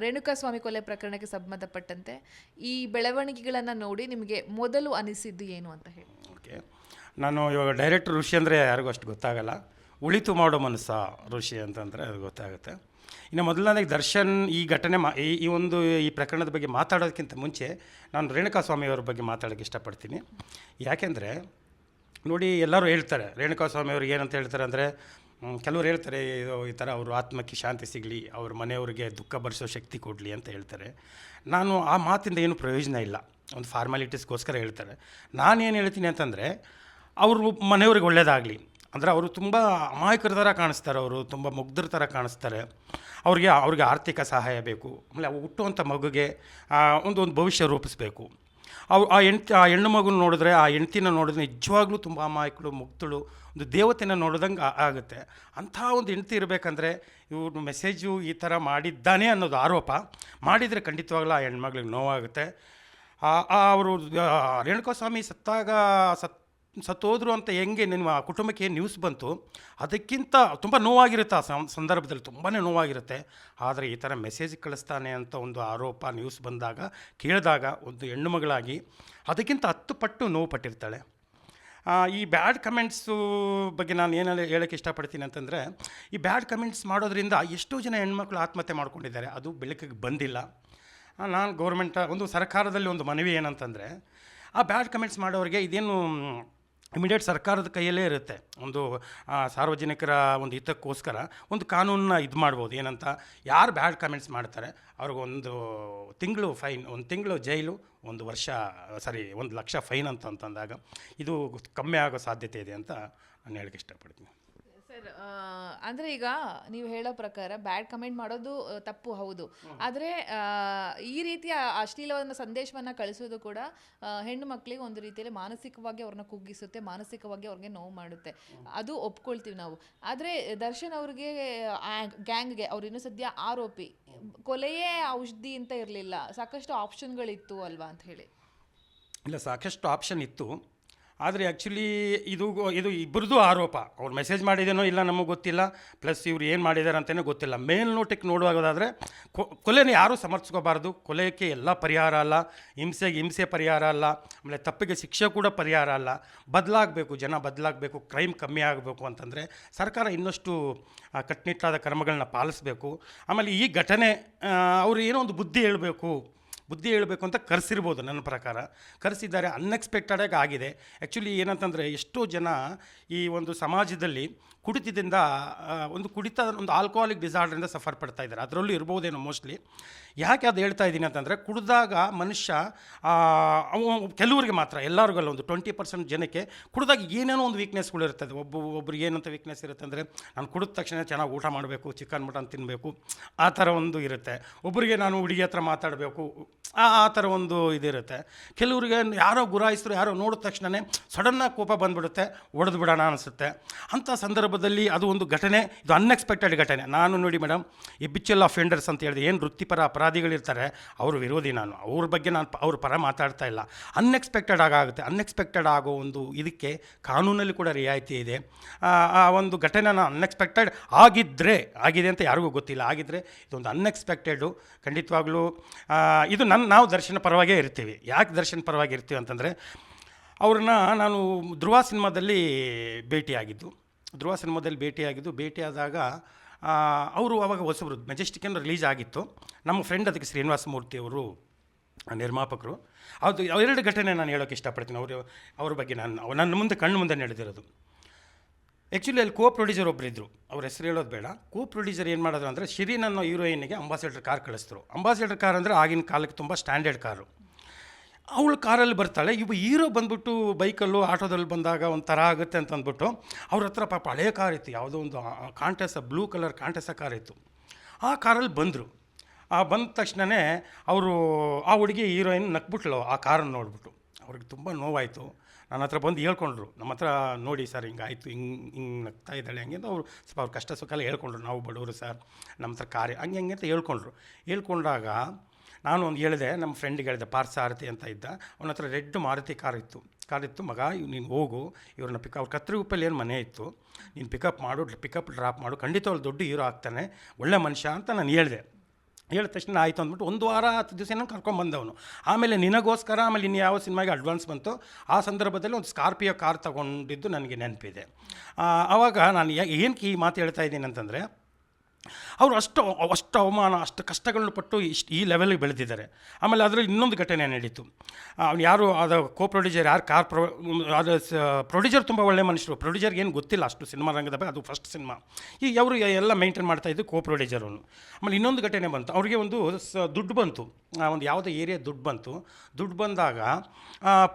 ರೇಣುಕಾಸ್ವಾಮಿ ಕೊಲೆ ಪ್ರಕರಣಕ್ಕೆ ಸಂಬಂಧಪಟ್ಟಂತೆ ಈ ಬೆಳವಣಿಗೆಗಳನ್ನು ನೋಡಿ ನಿಮಗೆ ಮೊದಲು ಅನಿಸಿದ್ದು ಏನು ಅಂತ ಹೇಳಿ. ಓಕೆ. ನಾನು ಇವಾಗ ಡೈರೆಕ್ಟ್ ಋಷಿ ಅಂದರೆ ಯಾರಿಗೂ ಅಷ್ಟು ಗೊತ್ತಾಗಲ್ಲ. ಉಳಿತು ಮಾಡೋ ಮನಸ್ಸ ಋಷಿ ಅಂತಂದರೆ ಅದು ಗೊತ್ತಾಗುತ್ತೆ. ಇನ್ನು ಮೊದಲನೇದಾಗಿ ದರ್ಶನ್ ಈ ಘಟನೆ ಮಾ ಈ ಒಂದು ಈ ಪ್ರಕರಣದ ಬಗ್ಗೆ ಮಾತಾಡೋದಕ್ಕಿಂತ ಮುಂಚೆ ನಾನು ರೇಣುಕಾ ಸ್ವಾಮಿಯವರ ಬಗ್ಗೆ ಮಾತಾಡೋಕ್ಕೆ ಇಷ್ಟಪಡ್ತೀನಿ. ಯಾಕೆಂದರೆ ನೋಡಿ ಎಲ್ಲರೂ ಹೇಳ್ತಾರೆ ರೇಣುಕಾ ಸ್ವಾಮಿಯವ್ರಿಗೆ ಏನಂತ ಹೇಳ್ತಾರೆ ಅಂದರೆ ಕೆಲವರು ಹೇಳ್ತಾರೆ ಈ ಥರ ಅವರು ಆತ್ಮಕ್ಕೆ ಶಾಂತಿ ಸಿಗಲಿ, ಅವ್ರ ಮನೆಯವರಿಗೆ ದುಃಖ ಭರಿಸೋ ಶಕ್ತಿ ಕೊಡಲಿ ಅಂತ ಹೇಳ್ತಾರೆ. ನಾನು ಆ ಮಾತಿಂದ ಏನು ಪ್ರಯೋಜನ ಇಲ್ಲ. ಒಂದು ಫಾರ್ಮಾಲಿಟೀಸ್ಗೋಸ್ಕರ ಹೇಳ್ತಾರೆ. ನಾನೇನು ಹೇಳ್ತೀನಿ ಅಂತಂದರೆ, ಅವರು ಮನೆಯವ್ರಿಗೆ ಒಳ್ಳೆಯದಾಗಲಿ ಅಂದರೆ ಅವರು ತುಂಬ ಅಮಾಯಕರ ಥರ ಕಾಣಿಸ್ತಾರೆ ಅವರು, ತುಂಬ ಮುಗ್ಧರ ಥರ ಕಾಣಿಸ್ತಾರೆ. ಅವ್ರಿಗೆ ಅವ್ರಿಗೆ ಆರ್ಥಿಕ ಸಹಾಯ ಬೇಕು. ಆಮೇಲೆ ಅವು ಹುಟ್ಟುವಂಥ ಮಗುಗೆ ಒಂದು ಒಂದು ಭವಿಷ್ಯ ರೂಪಿಸಬೇಕು. ಅವು ಆ ಹೆಂಡ್ತಿ ಆ ಹೆಣ್ಣು ಮಗುನ ನೋಡಿದ್ರೆ ಆ ಹೆಂಡ್ತಿನ ನೋಡಿದ್ರೆ ನಿಜವಾಗ್ಲೂ ತುಂಬ ಅಮಾಯಕಳು ಮುಕ್ತಳು ಒಂದು ದೇವತೆನ ನೋಡಿದಂಗೆ ಆಗುತ್ತೆ. ಅಂಥ ಒಂದು ಹೆಂಡತಿ ಇರಬೇಕಂದ್ರೆ ಇವ್ರು ಮೆಸೇಜು ಈ ಥರ ಮಾಡಿದ್ದಾನೆ ಅನ್ನೋದು ಆರೋಪ. ಮಾಡಿದರೆ ಖಂಡಿತವಾಗ್ಲೂ ಆ ಹೆಣ್ಮಗ್ಳಿಗೆ ನೋವಾಗುತ್ತೆ. ಅವರು ರೇಣುಕಾಸ್ವಾಮಿ ಸತ್ತಾಗ, ಸತ್ ಸತ್ತೋದ್ರು ಅಂತ ಹೆಂಗೆ ನಿಮ್ಮ ಕುಟುಂಬಕ್ಕೆ ನ್ಯೂಸ್ ಬಂತು? ಅದಕ್ಕಿಂತ ತುಂಬ ನೋವಾಗಿರುತ್ತೆ ಆ ಸಂದರ್ಭದಲ್ಲಿ ತುಂಬಾ ನೋವಾಗಿರುತ್ತೆ. ಆದರೆ ಈ ಥರ ಮೆಸೇಜ್ ಕಳಿಸ್ತಾನೆ ಅಂತ ಒಂದು ಆರೋಪ ನ್ಯೂಸ್ ಬಂದಾಗ, ಕೇಳಿದಾಗ ಒಂದು ಹೆಣ್ಣು ಮಗಳಾಗಿ ಅದಕ್ಕಿಂತ ಹತ್ತು ಪಟ್ಟು ನೋವು ಪಟ್ಟಿರ್ತಾಳೆ. ಈ ಬ್ಯಾಡ್ ಕಮೆಂಟ್ಸು ಬಗ್ಗೆ ನಾನು ಏನು ಹೇಳೋಕ್ಕೆ ಇಷ್ಟಪಡ್ತೀನಿ ಅಂತಂದರೆ, ಈ ಬ್ಯಾಡ್ ಕಮೆಂಟ್ಸ್ ಮಾಡೋದ್ರಿಂದ ಎಷ್ಟೋ ಜನ ಹೆಣ್ಮಕ್ಳು ಆತ್ಮಹತ್ಯೆ ಮಾಡ್ಕೊಂಡಿದ್ದಾರೆ. ಅದು ಬೆಳಕಿಗೆ ಬಂದಿಲ್ಲ. ನಾನು ಗೌರ್ಮೆಂಟ್ ಒಂದು ಸರ್ಕಾರದಲ್ಲಿ ಒಂದು ಮನವಿ ಏನಂತಂದರೆ, ಆ ಬ್ಯಾಡ್ ಕಮೆಂಟ್ಸ್ ಮಾಡೋರಿಗೆ ಇದೇನು ಇಮಿಡಿಯೇಟ್ ಸರ್ಕಾರದ ಕೈಯಲ್ಲೇ ಇರುತ್ತೆ. ಒಂದು ಸಾರ್ವಜನಿಕರ ಒಂದು ಹಿತಕ್ಕೋಸ್ಕರ ಒಂದು ಕಾನೂನನ್ನ ಇದು ಮಾಡ್ಬೋದು. ಏನಂತ, ಯಾರು ಬ್ಯಾಡ್ ಕಮೆಂಟ್ಸ್ ಮಾಡ್ತಾರೆ ಅವ್ರಿಗೊಂದು ತಿಂಗಳು ಫೈನ್, ಒಂದು ತಿಂಗಳು ಜೈಲು, ಒಂದು ವರ್ಷ, ಸಾರಿ, ಒಂದು ಲಕ್ಷ ಫೈನ್ ಅಂತ ಅಂತಂದಾಗ, ಇದು ಕಮ್ಮಿ ಆಗೋ ಸಾಧ್ಯತೆ ಇದೆ ಅಂತ ನಾನು ಹೇಳಕ್ಕೆ ಇಷ್ಟಪಡ್ತೀನಿ. ಅಂದರೆ ಈಗ ನೀವು ಹೇಳೋ ಪ್ರಕಾರ ಬ್ಯಾಡ್ ಕಮೆಂಟ್ ಮಾಡೋದು ತಪ್ಪು ಹೌದು. ಆದರೆ ಈ ರೀತಿಯ ಅಶ್ಲೀಲವನ್ನು ಸಂದೇಶವನ್ನ ಕಳಿಸೋದು ಕೂಡ ಹೆಣ್ಣು ಮಕ್ಕಳಿಗೆ ಒಂದು ರೀತಿಯಲ್ಲಿ ಮಾನಸಿಕವಾಗಿ ಅವ್ರನ್ನ ಕುಗ್ಗಿಸುತ್ತೆ ಮಾನಸಿಕವಾಗಿ ಅವ್ರಿಗೆ ನೋವು ಮಾಡುತ್ತೆ. ಅದು ಒಪ್ಕೊಳ್ತೀವಿ ನಾವು. ಆದರೆ ದರ್ಶನ್ ಅವ್ರಿಗೆ ಗ್ಯಾಂಗ್ಗೆ ಅವ್ರು ಇನ್ನೂ ಸದ್ಯ ಆರೋಪಿ ಕೊಲೆಯೇ ಔಷಧಿ ಅಂತ ಇರಲಿಲ್ಲ. ಸಾಕಷ್ಟು ಆಪ್ಷನ್ಗಳಿತ್ತು ಅಲ್ವಾ ಅಂತ ಹೇಳಿ. ಇಲ್ಲ ಸಾಕಷ್ಟು ಆಪ್ಷನ್ ಇತ್ತು. ಆದರೆ ಆ್ಯಕ್ಚುಲಿ ಇದು ಇದು ಇಬ್ಬರದು ಆರೋಪ. ಅವ್ರು ಮೆಸೇಜ್ ಮಾಡಿದೇನೋ ಇಲ್ಲ ನಮಗೆ ಗೊತ್ತಿಲ್ಲ. ಪ್ಲಸ್ ಇವ್ರು ಏನು ಮಾಡಿದ್ದಾರೆ ಅಂತಲೇ ಗೊತ್ತಿಲ್ಲ. ಮೇಲ್ನೋಟಕ್ಕೆ ನೋಡುವಾಗೋದಾದರೆ ಕೊಲೆನ ಯಾರೂ ಸಮರ್ಥಿಸ್ಕೋಬಾರ್ದು. ಕೊಲೆಗೆ ಎಲ್ಲ ಪರಿಹಾರ ಅಲ್ಲ. ಹಿಂಸೆಗೆ ಹಿಂಸೆ ಪರಿಹಾರ ಅಲ್ಲ. ಆಮೇಲೆ ತಪ್ಪಿಗೆ ಶಿಕ್ಷೆ ಕೂಡ ಪರಿಹಾರ ಅಲ್ಲ. ಬದಲಾಗಬೇಕು, ಜನ ಬದಲಾಗಬೇಕು ಕ್ರೈಮ್ ಕಮ್ಮಿ ಆಗಬೇಕು ಅಂತಂದರೆ ಸರ್ಕಾರ ಇನ್ನಷ್ಟು ಕಟ್ಟುನಿಟ್ಟಾದ ಕ್ರಮಗಳನ್ನ ಪಾಲಿಸಬೇಕು. ಆಮೇಲೆ ಈ ಘಟನೆ ಅವರು ಏನೋ ಒಂದು ಬುದ್ಧಿ ಹೇಳಬೇಕು. ಬುದ್ಧಿ ಹೇಳಬೇಕು ಅಂತ ಕರೆಸಿರ್ಬೋದು ನನ್ನ ಪ್ರಕಾರ. ಕರೆಸಿದ್ದಾರೆ ಅನ್ಎಕ್ಸ್ಪೆಕ್ಟೆಡಾಗಿ ಆಗಿದೆ. ಆ್ಯಕ್ಚುಲಿ ಏನಂತಂದರೆ ಎಷ್ಟೋ ಜನ ಈ ಒಂದು ಸಮಾಜದಲ್ಲಿ ಕುಡಿತದಿಂದ ಒಂದು ಕುಡಿತ, ಒಂದು ಆಲ್ಕೋಹಾಲಿಕ್ ಡಿಸಾರ್ಡ್ರಿಂದ ಸಫರ್ ಪಡ್ತಾ ಇದ್ದಾರೆ. ಅದರಲ್ಲೂ ಇರ್ಬೋದೇನೋ ಮೋಸ್ಟ್ಲಿ ಯಾಕೆ ಅದು ಹೇಳ್ತಾ ಇದ್ದೀನಿ ಅಂತಂದರೆ ಕುಡಿದಾಗ ಮನುಷ್ಯ ಕೆಲವರಿಗೆ ಮಾತ್ರ, ಎಲ್ಲರಿಗಲ್ಲ ಒಂದು ಟ್ವೆಂಟಿ ಪರ್ಸೆಂಟ್ ಜನಕ್ಕೆ ಕುಡಿದಾಗ ಏನೇನೋ ಒಂದು ವೀಕ್ನೆಸ್ಗಳು ಇರ್ತದೆ. ಒಬ್ಬ ಒಬ್ರಿಗೆ ಏನಂತ ವೀಕ್ನೆಸ್ ಇರುತ್ತೆ ಅಂದರೆ ನಾನು ಕುಡಿದ ತಕ್ಷಣ ಚೆನ್ನಾಗಿ ಊಟ ಮಾಡಬೇಕು ಚಿಕನ್ ಮಟನ್ ತಿನ್ನಬೇಕು ಆ ಥರ ಒಂದು ಇರುತ್ತೆ. ಒಬ್ಬರಿಗೆ ನಾನು ಹುಡುಗಿ ಹತ್ರ ಮಾತಾಡಬೇಕು ಆ ಆ ಥರ ಒಂದು ಇದಿರುತ್ತೆ. ಕೆಲವರಿಗೆ ಯಾರೋ ಗುರಾಯಿಸ್ರು, ಯಾರೋ ನೋಡಿದ ತಕ್ಷಣವೇ ಸಡನ್ನಾಗಿ ಕೋಪ ಬಂದುಬಿಡುತ್ತೆ, ಒಡೆದು ಬಿಡೋಣ ಅನಿಸುತ್ತೆ. ಅಂಥ ಸಂದರ್ಭದಲ್ಲಿ ಅದು ಒಂದು ಘಟನೆ, ಇದು ಅನ್ಎಕ್ಸ್ಪೆಕ್ಟೆಡ್ ಘಟನೆ. ನಾನು ನೋಡಿ ಮೇಡಮ್ ಎಬಿಚುವಲ್ ಅಫೆಂಡರ್ಸ್ ಅಂತ ಹೇಳಿದೆ ಏನು ವೃತ್ತಿಪರ ಅಪರಾಧಿಗಳಿರ್ತಾರೆ, ಅವರು ವಿರೋಧಿ ನಾನು. ಅವ್ರ ಬಗ್ಗೆ ನಾನು ಅವ್ರ ಪರ ಮಾತಾಡ್ತಾ ಇಲ್ಲ. ಅನ್ಎಕ್ಸ್ಪೆಕ್ಟೆಡ್ ಆಗುತ್ತೆ. ಅನ್ಎಕ್ಸ್ಪೆಕ್ಟೆಡ್ ಆಗೋ ಒಂದು ಇದಕ್ಕೆ ಕಾನೂನಲ್ಲಿ ಕೂಡ ರಿಯಾಯಿತಿ ಇದೆ. ಆ ಒಂದು ಘಟನೆನ ಅನ್ಎಕ್ಸ್ಪೆಕ್ಟೆಡ್ ಆಗಿದ್ದರೆ ಆಗಿದೆ ಅಂತ ಯಾರಿಗೂ ಗೊತ್ತಿಲ್ಲ. ಆಗಿದ್ದರೆ ಇದೊಂದು ಅನ್ಎಕ್ಸ್ಪೆಕ್ಟೆಡು ಖಂಡಿತವಾಗ್ಲೂ ಇದು ನನ್ನ ನಾವು ದರ್ಶನ ಪರವಾಗೇ ಇರ್ತೀವಿ. ಯಾಕೆ ದರ್ಶನ ಪರವಾಗಿ ಇರ್ತೀವಿ ಅಂತಂದರೆ, ಅವ್ರನ್ನ ನಾನು ಧ್ರುವ ಸಿನಿಮಾದಲ್ಲಿ ಭೇಟಿಯಾಗಿದ್ದು. ಧ್ರುವ ಸಿನಿಮಾದಲ್ಲಿ ಭೇಟಿಯಾಗಿದ್ದು, ಭೇಟಿಯಾದಾಗ ಅವರು ಅವಾಗ ಮೆಜೆಸ್ಟಿಕ್ ಮೆಜೆಸ್ಟಿಕನ್ನು ರಿಲೀಸ್ ಆಗಿತ್ತು. ನಮ್ಮ ಫ್ರೆಂಡ್ ಅದಕ್ಕೆ ಶ್ರೀನಿವಾಸ ಮೂರ್ತಿ ಅವರು ನಿರ್ಮಾಪಕರು. ಅದು ಎರಡು ಘಟನೆ ನಾನು ಹೇಳೋಕ್ಕೆ ಇಷ್ಟಪಡ್ತೀನಿ. ಅವರು, ಅವ್ರ ಬಗ್ಗೆ ನಾನು, ನನ್ನ ಮುಂದೆ, ಕಣ್ಣು ಮುಂದೆ ನಡೆದಿರೋದು. ಆ್ಯಕ್ಚುಲಿ ಅಲ್ಲಿ ಕೋ ಪ್ರೊಡ್ಯೂಸರ್ ಒಬ್ಬರು ಇದ್ದರು ಅವ್ರ ಹೆಸರು ಹೇಳೋದು ಬೇಡ. ಕೋ ಪ್ರೊಡ್ಯೂಸರ್ ಏನು ಮಾಡಿದ್ರು ಅಂದರೆ ಶಿರೀನ್ ಅನ್ನೋ ಹೀರೋಯಿನ್ಗೆ ಅಂಬಾಸಿಡರ್ ಕಾರ್ ಕಳಿಸ್ತರು ಅಂಬಾಸಿಡರ್ ಕಾರ್ ಅಂದರೆ ಆಗಿನ ಕಾಲಕ್ಕೆ ತುಂಬ ಸ್ಟ್ಯಾಂಡರ್ಡ್ ಕಾರು ಅವಳು ಕಾರಲ್ಲಿ ಬರ್ತಾಳೆ. ಇವು ಹೀರೋ ಬಂದ್ಬಿಟ್ಟು ಬೈಕಲ್ಲೂ, ಆಟೋದಲ್ಲಿ ಬಂದಾಗ ಒಂಥರ ಆಗುತ್ತೆ ಅಂತ ಅಂದ್ಬಿಟ್ಟು ಅವ್ರ ಹತ್ರ ಪಾಪ ಹಳೆಯ ಕಾರ್ ಇತ್ತು. ಯಾವುದೋ ಒಂದು Contessa blue colour Contessa car ಇತ್ತು. ಆ ಕಾರಲ್ಲಿ ಬಂದರು. ಆ ಬಂದ ತಕ್ಷಣವೇ ಅವರು, ಆ ಹುಡುಗಿ ಹೀರೋಯಿನ್ ನಕ್ಬಿಟ್ಲು ಆ ಕಾರನ್ನು ನೋಡ್ಬಿಟ್ಟು. ಅವ್ರಿಗೆ ತುಂಬ ನೋವಾಯಿತು. ನನ್ನ ಹತ್ರ ಬಂದು ಹೇಳ್ಕೊಂಡ್ರು. ನಮ್ಮ ಹತ್ರ ನೋಡಿ ಸರ್ ಹಿಂಗಾಯ್ತು ಹಿಂಗೆ ಹಿಂಗೆ ನಗ್ತಾ ಇದ್ದಾಳೆ ಹಂಗೆ ಅವ್ರು ಸ್ವಲ್ಪ ಅವ್ರು ಕಷ್ಟ ಸುಖ ಎಲ್ಲ ಹೇಳ್ಕೊಂಡ್ರು. ನಾವು ಬಡವರು ಸರ್, ನಮ್ಮ ಹತ್ರ ಕಾರ್ಯ, ಹಂಗೆ ಹಂಗೆ ಅಂತ ಹೇಳ್ಕೊಂಡ್ರು. ಹೇಳ್ಕೊಂಡಾಗ ನಾನು ಒಂದು ಹೇಳಿದೆ, ನಮ್ಮ ಫ್ರೆಂಡಿಗೆ ಹೇಳಿದೆ ಪಾರ್ಸಾರತಿ ಅಂತ ಇದ್ದ. ಅವನ ಹತ್ರ ರೆಡ್ ಮಾರುತಿ ಕಾರ್ ಇತ್ತು. ಕಾರ್ ಇತ್ತು, ಮಗ ನೀನು ಹೋಗು, ಇವ್ರನ್ನ ಪಿಕ್ ಅವ್ರ ಕತ್ರಿ ಉಪ್ಪಲ್ಲಿ ಏನು ಮನೆ ಇತ್ತು, ನೀನು ಪಿಕಪ್ ಮಾಡು ಪಿಕಪ್ ಡ್ರಾಪ್ ಮಾಡು ಖಂಡಿತ ಅವ್ರು ದೊಡ್ಡ ಹೀರೋ ಆಗ್ತಾನೆ, ಒಳ್ಳೆ ಮನುಷ್ಯ ಅಂತ ನಾನು ಹೇಳಿದೆ. ಹೇಳಿದ ತಕ್ಷಣ ಆಯಿತು ಅಂದ್ಬಿಟ್ಟು ಒಂದು ವಾರ ಹತ್ತು ದಿವಸ ಏನೋ ಕರ್ಕೊಂಬಂದವನು ಆಮೇಲೆ ನಿನಗೋಸ್ಕರ ಆಮೇಲೆ ಇನ್ನು ಯಾವ ಸಿನಿಮಾಗೆ ಅಡ್ವಾನ್ಸ್ ಬಂತು ಆ ಸಂದರ್ಭದಲ್ಲಿ ಒಂದು ಸ್ಕಾರ್ಪಿಯೋ ಕಾರ್ ತಗೊಂಡಿದ್ದು ನನಗೆ ನೆನಪಿದೆ. ಆವಾಗ ನಾನು ಏನಕ್ಕೆ ಈ ಮಾತು ಹೇಳ್ತಾ ಇದ್ದೀನಿ ಅಂತಂದರೆ ಅವರು ಅಷ್ಟು ಅಷ್ಟು ಅವಮಾನ, ಅಷ್ಟು ಕಷ್ಟಗಳನ್ನು ಪಟ್ಟು ಇಷ್ಟು ಈ ಲೆವೆಲ್ಗೆ ಬೆಳೆದಿದ್ದಾರೆ. ಆಮೇಲೆ ಅದರಲ್ಲಿ ಇನ್ನೊಂದು ಘಟನೆ ನಡೀತು. ಅವ್ನು ಯಾರು, ಅದು ಕೋ ಪ್ರೊಡ್ಯೂಸರ್ ಯಾರು ಕಾರ್ ಪ್ರೊ ಅದು ಪ್ರೊಡ್ಯೂಸರ್ ತುಂಬ ಒಳ್ಳೆ ಮನುಷ್ಯರು. ಪ್ರೊಡ್ಯೂಸರ್ಗೆ ಏನು ಗೊತ್ತಿಲ್ಲ ಅಷ್ಟು ಸಿನಿಮಾ ರಂಗದ ಬಗ್ಗೆ, ಅದು ಫಸ್ಟ್ ಸಿನಿಮಾ. ಈಗ ಅವರು ಎಲ್ಲ ಮೇಂಟೈನ್ ಮಾಡ್ತಾ ಇದ್ದು ಕೋ ಪ್ರೊಡ್ಯೂಸರ್ ಅವನು. ಆಮೇಲೆ ಇನ್ನೊಂದು ಘಟನೆ ಬಂತು. ಅವ್ರಿಗೆ ಒಂದು ಸ, ದುಡ್ಡು ಬಂತು. ಒಂದು ಯಾವುದೋ ಏರಿಯಾ ದುಡ್ಡು ಬಂತು. ದುಡ್ಡು ಬಂದಾಗ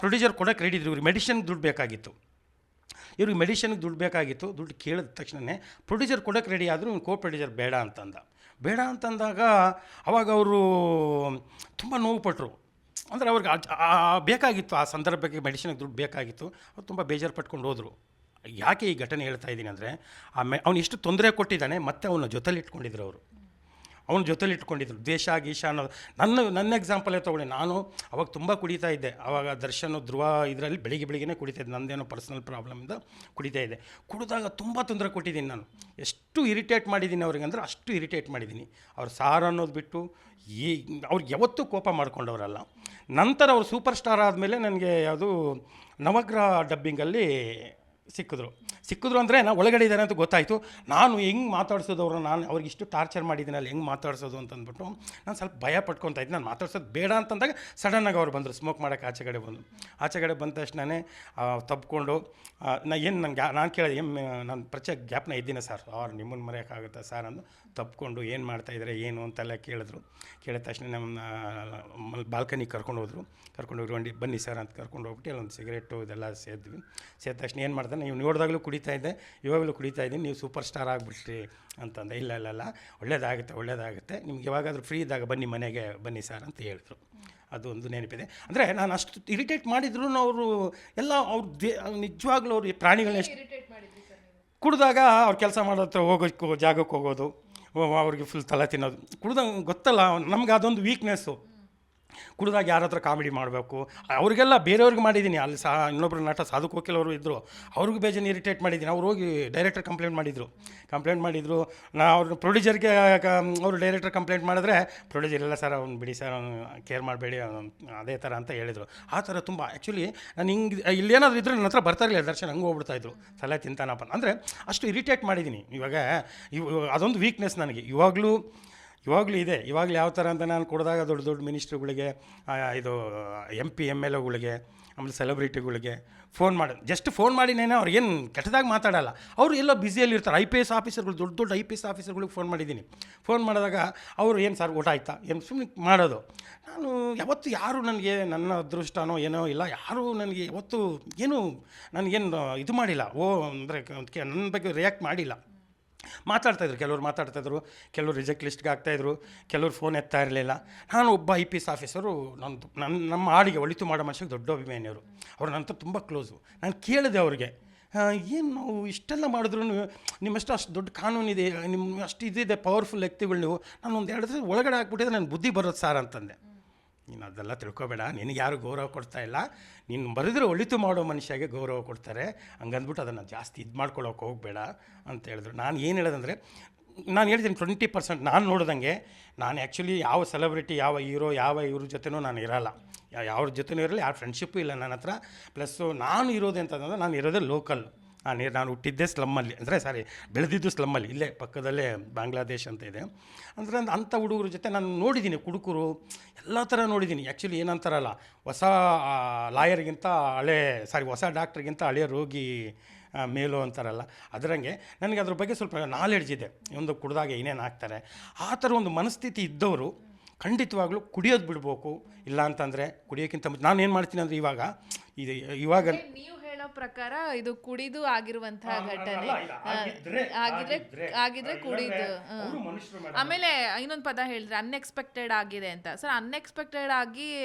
ಪ್ರೊಡ್ಯೂಸರ್ ಕೊಡೋಕೆ ರೆಡಿ ಇದ್ರು. ಇವ್ರಿಗೆ ಮೆಡಿಷನ್ ದುಡ್ಡು ಬೇಕಾಗಿತ್ತು. ಇವ್ರಿಗೆ ಮೆಡಿಷನ್ಗೆ ದುಡ್ಡು ಬೇಕಾಗಿತ್ತು, ದುಡ್ಡು ಕೇಳಿದ ತಕ್ಷಣವೇ ಪ್ರೊಡ್ಯೂಸರ್ ಕೊಡೋಕ್ಕೆ ರೆಡಿ ಆದರೂ ಕೋ ಪ್ರೊಡ್ಯೂಸರ್ ಬೇಡ ಅಂತಂದ. ಬೇಡ ಅಂತಂದಾಗ ಅವಾಗ ಅವರು ತುಂಬ ನೋವು ಪಟ್ಟರು ಅಂದರೆ ಅವ್ರಿಗೆ ಬೇಕಾಗಿತ್ತು, ಆ ಸಂದರ್ಭಕ್ಕೆ ಮೆಡಿಷನ್ಗೆ ದುಡ್ಡು ಬೇಕಾಗಿತ್ತು, ಅವ್ರು ತುಂಬ ಬೇಜಾರು ಪಟ್ಕೊಂಡು ಹೋದರು. ಯಾಕೆ ಈ ಘಟನೆ ಹೇಳ್ತಾ ಇದ್ದೀನಿ ಅಂದರೆ, ಆ ಮೆ, ಅವ್ನು ಎಷ್ಟು ತೊಂದರೆ ಕೊಟ್ಟಿದ್ದಾನೆ, ಮತ್ತೆ ಅವನ ಜೊತೆಲಿ ಇಟ್ಕೊಂಡಿದ್ರು ಅವರು. ಅವನ ಜೊತೆಲಿ ಇಟ್ಕೊಂಡಿದ್ರು. ದ್ವೇಷ ಗೀಶ ಅನ್ನೋದು. ನನ್ನ ನನ್ನ ಎಕ್ಸಾಂಪಲೇ ತೊಗೊಳ್ಳಿ. ನಾನು ಅವಾಗ ತುಂಬ ಕುಡಿತಾ ಇದ್ದೆ. ಅವಾಗ ದರ್ಶನ, ಧ್ರುವ ಇದರಲ್ಲಿ ಬೆಳಿಗ್ಗೆ, ಬೆಳಿಗ್ಗೆನೇ ಕುಡಿತಾ ಇದ್ದೆ. ನಂದೇನೋ ಪರ್ಸ್ನಲ್ ಪ್ರಾಬ್ಲಮಿಂದ ಕುಡಿತಾ ಇದ್ದೆ. ಕುಡಿದಾಗ ತುಂಬ ತೊಂದರೆ ಕೊಟ್ಟಿದ್ದೀನಿ ನಾನು. ಎಷ್ಟು ಇರಿಟೇಟ್ ಮಾಡಿದ್ದೀನಿ ಅವ್ರಿಗೆ ಅಂದರೆ ಅಷ್ಟು ಇರಿಟೇಟ್ ಮಾಡಿದ್ದೀನಿ. ಅವ್ರು ಸಾರ್ ಅನ್ನೋದು ಬಿಟ್ಟು ಈ, ಅವ್ರಿಗೆ ಯಾವತ್ತೂ ಕೋಪ ಮಾಡ್ಕೊಂಡವರಲ್ಲ. ನಂತರ ಅವರು ಸೂಪರ್ ಸ್ಟಾರ್ ಆದಮೇಲೆ ನನಗೆ ಅದು ನವಗ್ರಹ ಡಬ್ಬಿಂಗಲ್ಲಿ ಸಿಕ್ಕಿದ್ರು. ಸಿಕ್ಕಿದ್ರು ಅಂದರೆ ನಾನು ಒಳಗಡೆ ಇದ್ದಾರೆ ಅಂತ ಗೊತ್ತಾಯಿತು. ನಾನು ಹೆಂಗೆ ಮಾತಾಡ್ಸೋದು ಅವ್ರನ್ನ ನಾನು ಅವ್ರಿಗೆ ಇಷ್ಟು ಟಾರ್ಚರ್ ಮಾಡಿದ್ದೀನಲ್ಲ ಹೆಂಗೆ ಮಾತಾಡ್ಸೋದು ಅಂತಂದ್ಬಿಟ್ಟು ನಾನು ಸ್ವಲ್ಪ ಭಯ ಪಟ್ಕೊತಾ ಇದ್ದೆ. ನಾನು ಮಾತಾಡ್ಸೋದು ಬೇಡ ಅಂತಂದಾಗ ಸಡನ್ನಾಗಿ ಅವ್ರು ಬಂದರು ಸ್ಮೋಕ್ ಮಾಡೋಕ್ಕೆ ಆಚೆ ಕಡೆ ಬಂದು ಆಚೆ ಕಡೆ ಬಂದ ತಕ್ಷಣವೇ ತಬ್ಕೊಂಡು ನಾ ಏನು ನನಗೆ, ನಾನು ಕೇಳಿದೆ ಏನು ನಾನು ಪರಿಚಯ ಗ್ಯಾಪ್ನ ಇದ್ದೀನಿ ಸರ್, ಅವ್ರು ನಿಮ್ಮನ್ನು ಮರೆಯೋಕ್ಕಾಗುತ್ತಾ ಸರ್? ಅಂದು ತಪ್ಪಿಕೊಂಡು ಏನು ಮಾಡ್ತಾಯಿದ್ದಾರೆ ಏನು ಅಂತೆಲ್ಲ ಕೇಳಿದ್ರು. ಕೇಳಿದ ತಕ್ಷಣ ನಮ್ಮ ಬಾಲ್ಕನಿಗೆ ಕರ್ಕೊಂಡು ಹೋದರು. ಕರ್ಕೊಂಡು ಹೋಗಿ ಬನ್ನಿ ಸರ್ ಅಂತ ಕರ್ಕೊಂಡು ಹೋಗ್ಬಿಟ್ಟು, ಅಲ್ಲೊಂದು ಸಿಗರೇಟು ಇದೆಲ್ಲ ಸೇದ್ವಿ. ಸೇದ ತಕ್ಷಣ ಏನು ಮಾಡ್ತಾನೆ ಇವ್ನು ನೋಡಿದಾಗಲೂ ಕುಡಿತಾ ಇದ್ದೆ. ಇವಾಗಲೂ ಕುಡಿತಾ ಇದ್ದೀನಿ. ನೀವು ಸೂಪರ್ ಸ್ಟಾರ್ ಆಗಿಬಿಟ್ರಿ ಅಂತಂದೆ. ಇಲ್ಲ ಇಲ್ಲ ಇಲ್ಲ. ಒಳ್ಳೇದಾಗುತ್ತೆ ಒಳ್ಳೇದಾಗುತ್ತೆ. ನಿಮ್ಗೆ ಯಾವಾಗಾದರೂ ಫ್ರೀ ಇದ್ದಾಗ ಬನ್ನಿ ಮನೆಗೆ ಬನ್ನಿ ಸರ್ ಅಂತ ಹೇಳಿದ್ರು. ಅದು ಒಂದು ನೆನಪಿದೆ. ಅಂದರೆ ನಾನು ಅಷ್ಟು ಇರಿಟೇಟ್ ಮಾಡಿದ್ರು ಅವರು ಎಲ್ಲ ಅವ್ರ ದೇ ನಿಜವಾಗ್ಲೂ ಅವ್ರು ಈ ಪ್ರಾಣಿಗಳನ್ನ ಎಷ್ಟು ಕುಡಿದಾಗ ಅವ್ರು ಕೆಲಸ ಮಾಡೋ ಹತ್ರ ಹೋಗೋಕ್ಕೆ ಜಾಗಕ್ಕೆ ಹೋಗೋದು. ಅವ್- ಅವ್ರಿಗೆ ಫುಲ್ ತಲೆ ತಿನ್ನೋದು. ಕುಡ್ದಂಗೆ ಗೊತ್ತಲ್ಲ ನಮ್ಗೆ ಅದೊಂದು ವೀಕ್ನೆಸ್ಸು ಕುಡ್ದಾಗ ಯಾರ ಹತ್ರ ಕಾಮಿಡಿ ಮಾಡಬೇಕು? ಅವರಿಗೆಲ್ಲ ಬೇರೆಯವ್ರಿಗೆ ಮಾಡಿದ್ದೀನಿ. ಅಲ್ಲಿ ಸಹ ಇನ್ನೊಬ್ಬರು ನಟ ಸಾಧು ಕೋಕಿಲ್ ಅವರು ಇದ್ದರು ಅವ್ರಿಗೂ ಬೇಜಾನು ಇರಿಟೇಟ್ ಮಾಡಿದ್ದೀನಿ. ಅವ್ರು ಹೋಗಿ ಡೈರೆಕ್ಟರ್ ಕಂಪ್ಲೇಂಟ್ ಮಾಡಿದರು. ಕಂಪ್ಲೇಂಟ್ ಮಾಡಿದರು. ನಾ ಅವ್ರ ಪ್ರೊಡ್ಯೂಸರ್ಗೆ ಅವರು ಡೈರೆಕ್ಟರ್ ಕಂಪ್ಲೇಂಟ್ ಮಾಡಿದ್ರೆ ಪ್ರೊಡ್ಯೂಸರ್, ಇಲ್ಲ ಸರ್, ಅವ್ನು ಬಿಡಿ ಸರ್, ಅವ್ನು ಕೇರ್ ಮಾಡಬೇಡಿ ಅದೇ ಥರ ಅಂತ ಹೇಳಿದರು. ಆ ಥರ ತುಂಬ ಆ್ಯಕ್ಚುಲಿ ನಾನು ಹಿಂಗೆ ಇಲ್ಲೇನಾದ್ರು ಇದ್ದರೆ ನನ್ನ ಹತ್ರ ಬರ್ತಾ ಇರಲಿಲ್ಲ. ದರ್ಶನ್ ಹಂಗೆ ಹೋಗ್ಬಿಡ್ತಾ ಇದ್ರು. ತಲೆ ತಿಂತಾನಪ್ಪ. ಅಂದರೆ ಅಷ್ಟು ಇರಿಟೇಟ್ ಮಾಡಿದ್ದೀನಿ. ಇವಾಗ ಇವ್, ಅದೊಂದು ವೀಕ್ನೆಸ್ ನನಗೆ. ಇವಾಗಲೂ ಇವಾಗಲೂ ಇದೆ. ಇವಾಗಲೂ ಯಾವ ಥರ ಅಂತ ನಾನು ಕೊಡಿದಾಗ ದೊಡ್ಡ ದೊಡ್ಡ ಮಿನಿಸ್ಟ್ರುಗಳಿಗೆ ಇದು ಎಂ ಪಿ ಎಂ ಎಲ್ ಒಗಳಿಗೆ ಆಮೇಲೆ ಸೆಲೆಬ್ರಿಟಿಗಳಿಗೆ ಫೋನ್ ಮಾಡಿ ಜಸ್ಟ್ ಫೋನ್ ಮಾಡಿನೇನೋ ಅವ್ರು ಏನು ಕೆಟ್ಟದಾಗಿ ಮಾತಾಡಲ್ಲ. ಅವರು ಎಲ್ಲೋ ಬ್ಯುಸಿಯಲ್ಲಿ ಇರ್ತಾರೆ. ಐ ಪಿ ಎಸ್ ಆಫೀಸರ್ಗಳು, ದೊಡ್ಡ ದೊಡ್ಡ ಐ ಪಿ ಎಸ್ ಆಫೀಸರ್ಗಳಿಗೆ ಫೋನ್ ಮಾಡಿದ್ದೀನಿ. ಫೋನ್ ಮಾಡಿದಾಗ ಅವರು ಏನು ಸರ್, ಊಟ ಆಯ್ತಾ? ಏನು ಸುಮ್ಮನೆ ಮಾಡೋದು. ನಾನು ಯಾವತ್ತು ಯಾರು ನನಗೆ ನನ್ನ ಅದೃಷ್ಟನೋ ಏನೋ ಇಲ್ಲ, ಯಾರೂ ನನಗೆ ಯಾವತ್ತು ಏನು, ನನಗೇನು ಇದು ಮಾಡಿಲ್ಲ. ಓ, ಅಂದರೆ ನನ್ನ ಬಗ್ಗೆ ರಿಯಾಕ್ಟ್ ಮಾಡಿಲ್ಲ. ಮಾತಾಡ್ತಾಯಿದ್ರು ಕೆಲವರು ಮಾತಾಡ್ತಾಯಿದ್ರು ಕೆಲವರು ರಿಜೆಕ್ಟ್ ಲಿಸ್ಟ್ಗೆ ಆಗ್ತಾಯಿದ್ರು ಕೆಲವರು ಫೋನ್ ಎತ್ತಾ ಇರಲಿಲ್ಲ. ನಾನು ಒಬ್ಬ ಐ ಪಿ ಎಸ್ ಆಫೀಸರು ನಂದು ನನ್ನ ನಮ್ಮ ಆಡಿಗೆ ಒಳಿತು ಮಾಡೋ ಮನುಷ್ಯಗೆ ದೊಡ್ಡ ಅಭಿಮಾನಿಯವರು. ಅವ್ರು ನಂತರ ತುಂಬ ಕ್ಲೋಸು ನಾನು ಕೇಳಿದೆ ಅವ್ರಿಗೆ ಏನು ನಾವು ಇಷ್ಟೆಲ್ಲ ಮಾಡಿದ್ರು ನಿಮ್ಮಷ್ಟು ಅಷ್ಟು ದೊಡ್ಡ ಕಾನೂನಿದೆ ನಿಮ್ಮ ಅಷ್ಟು ಇದಿದೆ ಪವರ್ಫುಲ್ ವ್ಯಕ್ತಿಗಳು ನೀವು. ನಾನು ಒಂದು ಎರಡು ದಿವಸ ಒಳಗಡೆ ಹಾಕ್ಬಿಟ್ಟಿದ್ರೆ ನನ್ನ ಬುದ್ಧಿ ಬರೋದು ಸಾರ್ ಅಂತಂದೆ. ನೀನು ಅದೆಲ್ಲ ತಿಳ್ಕೊಬೇಡ, ನಿನಗೆ ಯಾರು ಗೌರವ ಕೊಡ್ತಾ ಇಲ್ಲ. ನೀನು ಬರೆದ್ರೆ ಒಳಿತು ಮಾಡೋ ಮನುಷ್ಯಗೆ ಗೌರವ ಕೊಡ್ತಾರೆ. ಹಂಗಂದ್ಬಿಟ್ಟು ಅದನ್ನು ಜಾಸ್ತಿ ಇದು ಮಾಡ್ಕೊಳ್ಳೋಕೆ ಹೋಗಬೇಡ ಅಂತ ಹೇಳಿದ್ರು. ನಾನು ಏನು ಹೇಳೋದಂದರೆ, ನಾನು ಹೇಳ್ತೀನಿ ಟ್ವೆಂಟಿ ಪರ್ಸೆಂಟ್ ನಾನು ನೋಡ್ದಂಗೆ, ನಾನು ಆ್ಯಕ್ಚುಲಿ ಯಾವ ಸೆಲೆಬ್ರಿಟಿ ಯಾವ ಹೀರೋ ಯಾವ ಇವ್ರ ಜೊತೆನೂ ನಾನು ಇರಲ್ಲ. ಯಾವ್ರ ಜೊತೆನೂ ಇರಲಿ ಯಾವ ಫ್ರೆಂಡ್ಶಿಪ್ಪು ಇಲ್ಲ ನನ್ನ ಹತ್ರ. ಪ್ಲಸ್ಸು ನಾನು ಇರೋದು ಅಂತಂದ್ರೆ ನಾನು ಇರೋದೇ ಲೋಕಲ್ ನಾನು ನಾನು ಹುಟ್ಟಿದ್ದೆ ಸ್ಲಮ್ಮಲ್ಲಿ ಅಂದರೆ ಸಾರಿ ಬೆಳೆದಿದ್ದು ಸ್ಲಮ್ಮಲ್ಲಿ ಇಲ್ಲೇ ಪಕ್ಕದಲ್ಲೇ ಬಾಂಗ್ಲಾದೇಶ್ ಅಂತ ಇದೆ. ಅಂದರೆ ಅಂಥ ಹುಡುಗರ ಜೊತೆ ನಾನು ನೋಡಿದ್ದೀನಿ ಕುಡುಕರು ಎಲ್ಲ ಥರ ನೋಡಿದ್ದೀನಿ. ಆ್ಯಕ್ಚುಲಿ ಏನಂತಾರಲ್ಲ ಹೊಸ ಲಾಯರ್ಗಿಂತ ಹಳೆ ಸಾರಿ ಹೊಸ ಡಾಕ್ಟ್ರಿಗಿಂತ ಹಳೆಯ ರೋಗಿ ಆ, ಮೇಲು ಅಂತಾರಲ್ಲ. ಅದರಂಗೆ ನನಗೆ ಅದ್ರ ಬಗ್ಗೆ ಸ್ವಲ್ಪ ನಾಲೆಡ್ಜ್ ಇದೆ. ಒಂದು ಕುಡ್ದಾಗ ಏನೇನು ಹಾಕ್ತಾರೆ. ಆ ಥರ ಒಂದು ಮನಸ್ಥಿತಿ ಇದ್ದವರು ಖಂಡಿತವಾಗ್ಲೂ ಕುಡಿಯೋದು ಬಿಡ್ಬೇಕು. ಇಲ್ಲ ಅಂತಂದರೆ ಕುಡಿಯೋಕ್ಕಿಂತ ನಾನು ಏನು ಮಾಡ್ತೀನಿ ಅಂದರೆ ಇವಾಗ ಇದು ಇವಾಗ ಪ್ರಕಾರ ಇದು ಕುಡಿದು ಆಗಿರುವಂತಹ ಘಟನೆ. ಆಗಿದ್ರೆ- ಕುಡಿದು. ಆಮೇಲೆ ಇನ್ನೊಂದು ಪದ ಹೇಳಿದ್ರೆ ಅನ್ಎಕ್ಸ್ಪೆಕ್ಟೆಡ್ ಆಗಿದೆ ಅಂತ. ಸರ್ ಅನ್ಎಕ್ಸ್ಪೆಕ್ಟೆಡ್ ಆಗಿ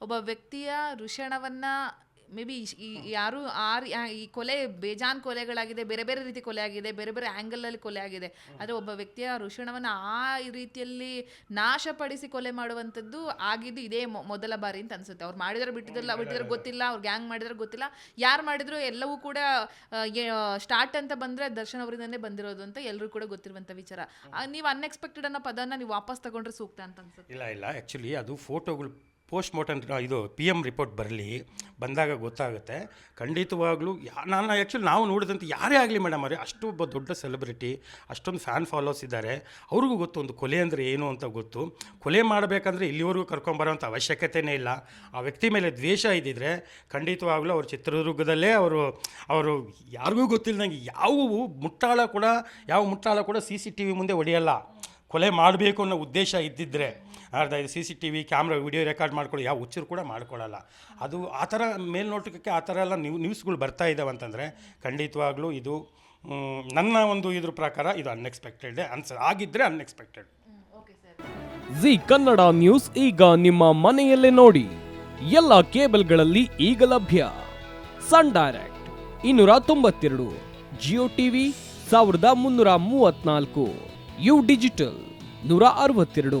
ಒಬ್ಬ ವ್ಯಕ್ತಿಯ ಋಷಣವನ್ನ ಮೇ ಬಿ ಯಾರು ಆರ್ ಈ ಕೊಲೆ ಬೇಜಾನ್ ಕೊಲೆಗಳಾಗಿದೆ ಬೇರೆ ಬೇರೆ ರೀತಿ ಕೊಲೆ ಆಗಿದೆ ಬೇರೆ ಬೇರೆ ಆ್ಯಂಗಲಲ್ಲಿ ಕೊಲೆ ಆಗಿದೆ ಆದರೆ ಒಬ್ಬ ವ್ಯಕ್ತಿಯ ಋಷಣವನ್ನು ಆ ರೀತಿಯಲ್ಲಿ ನಾಶಪಡಿಸಿ ಕೊಲೆ ಮಾಡುವಂಥದ್ದು ಆಗಿದ್ದು ಇದೇ ಮೊದಲ ಬಾರಿ ಅಂತ ಅನ್ಸುತ್ತೆ. ಅವ್ರು ಮಾಡಿದ್ರೆ ಬಿಟ್ಟಿದ್ರಲ್ಲ ಬಿಟ್ಟಿದ್ರೆ ಗೊತ್ತಿಲ್ಲ ಅವ್ರು ಗ್ಯಾಂಗ್ ಮಾಡಿದ್ರೆ ಗೊತ್ತಿಲ್ಲ. ಯಾರು ಮಾಡಿದ್ರು ಎಲ್ಲವೂ ಕೂಡ ಸ್ಟಾರ್ಟ್ ಅಂತ ಬಂದರೆ ದರ್ಶನ್ ಅವರಿಂದನೇ ಬಂದಿರೋದು ಅಂತ ಎಲ್ಲರೂ ಕೂಡ ಗೊತ್ತಿರುವಂಥ ವಿಚಾರ. ನೀವು ಅನ್ಎಕ್ಸ್ಪೆಕ್ಟೆಡ್ ಅನ್ನೋ ಪದನ ನೀವು ವಾಪಸ್ ತಗೊಂಡ್ರೆ ಸೂಕ್ತ ಅಂತ ಅನ್ಸುತ್ತೆ. ಇಲ್ಲ ಇಲ್ಲ. ಆ್ಯಕ್ಚುಲಿ ಅದು ಫೋಟೋಗಳು ಪೋಸ್ಟ್ ಮಾರ್ಟಮ್ ಇದು ಪಿ ಎಂ ರಿಪೋರ್ಟ್ ಬರಲಿ, ಬಂದಾಗ ಗೊತ್ತಾಗುತ್ತೆ. ಖಂಡಿತವಾಗ್ಲೂ ಯಾ ನಾನು ಆ್ಯಕ್ಚುಲಿ ನಾವು ನೋಡಿದಂತೆ ಯಾರೇ ಆಗಲಿ ಮೇಡಮ್ ಅವರೇ, ಅಷ್ಟು ಒಬ್ಬ ದೊಡ್ಡ ಸೆಲೆಬ್ರಿಟಿ ಅಷ್ಟೊಂದು ಫ್ಯಾನ್ ಫಾಲೋಸ್ ಇದ್ದಾರೆ. ಅವ್ರಿಗೂ ಗೊತ್ತು ಒಂದು ಕೊಲೆ ಅಂದರೆ ಏನು ಅಂತ ಗೊತ್ತು. ಕೊಲೆ ಮಾಡಬೇಕಂದ್ರೆ ಇಲ್ಲಿವರೆಗೂ ಕರ್ಕೊಂಬರೋಂಥ ಅವಶ್ಯಕತೆಯೇ ಇಲ್ಲ. ಆ ವ್ಯಕ್ತಿ ಮೇಲೆ ದ್ವೇಷ ಇದ್ದಿದ್ರೆ ಖಂಡಿತವಾಗ್ಲೂ ಅವ್ರ ಚಿತ್ರದುರ್ಗದಲ್ಲೇ ಅವರು ಅವರು ಯಾರಿಗೂ ಗೊತ್ತಿಲ್ಲದಂಗೆ ಯಾವ ಮುಟ್ಟಾಳ ಕೂಡ, ಯಾವ ಮುಟ್ಟಾಳ ಕೂಡ ಸಿ ಸಿ ಟಿ ವಿ ಮುಂದೆ ಹೊಡೆಯಲ್ಲ ಕೊಲೆ ಮಾಡಬೇಕು ಅನ್ನೋ ಉದ್ದೇಶ ಇದ್ದಿದ್ದರೆ ಅರ್ಧ ಇದು C C T V camera video record ಮಾಡ್ಕೊಳ್ಳಿ. ಯಾವ ಹುಚ್ಚರು ಕೂಡ ಮಾಡ್ಕೊಳ್ಳಲ್ಲ. ಅದು ಆ ಥರ ಮೇಲ್ನೋಟಕ್ಕೆ ಆ ಥರ ಎಲ್ಲ ನ್ಯೂ ನ್ಯೂಸ್ಗಳು ಬರ್ತಾ ಇದ್ದಾವೆ ಅಂತಂದರೆ ಖಂಡಿತವಾಗ್ಲೂ ಇದು ನನ್ನ ಒಂದು ಇದ್ರ ಪ್ರಕಾರ ಇದು ಅನ್ಎಕ್ಸ್ಪೆಕ್ಟೆಡ್ ಅನ್ಸ ಆಗಿದ್ದರೆ unexpected okay sir Zee Kannada news ಈಗ ನಿಮ್ಮ ಮನೆಯಲ್ಲೇ ನೋಡಿ. ಎಲ್ಲ ಕೇಬಲ್ಗಳಲ್ಲಿ ಈಗ ಲಭ್ಯ. ಸನ್ ಡೈರೆಕ್ಟ್ ಇನ್ನೂರ ತೊಂಬತ್ತೆರಡು ಜಿಯೋ ಟಿವಿ ಸಾವಿರದ ಮುನ್ನೂರ ಮೂವತ್ನಾಲ್ಕು ಯು ಡಿಜಿಟಲ್ ನೂರ ಅರವತ್ತೆರಡು.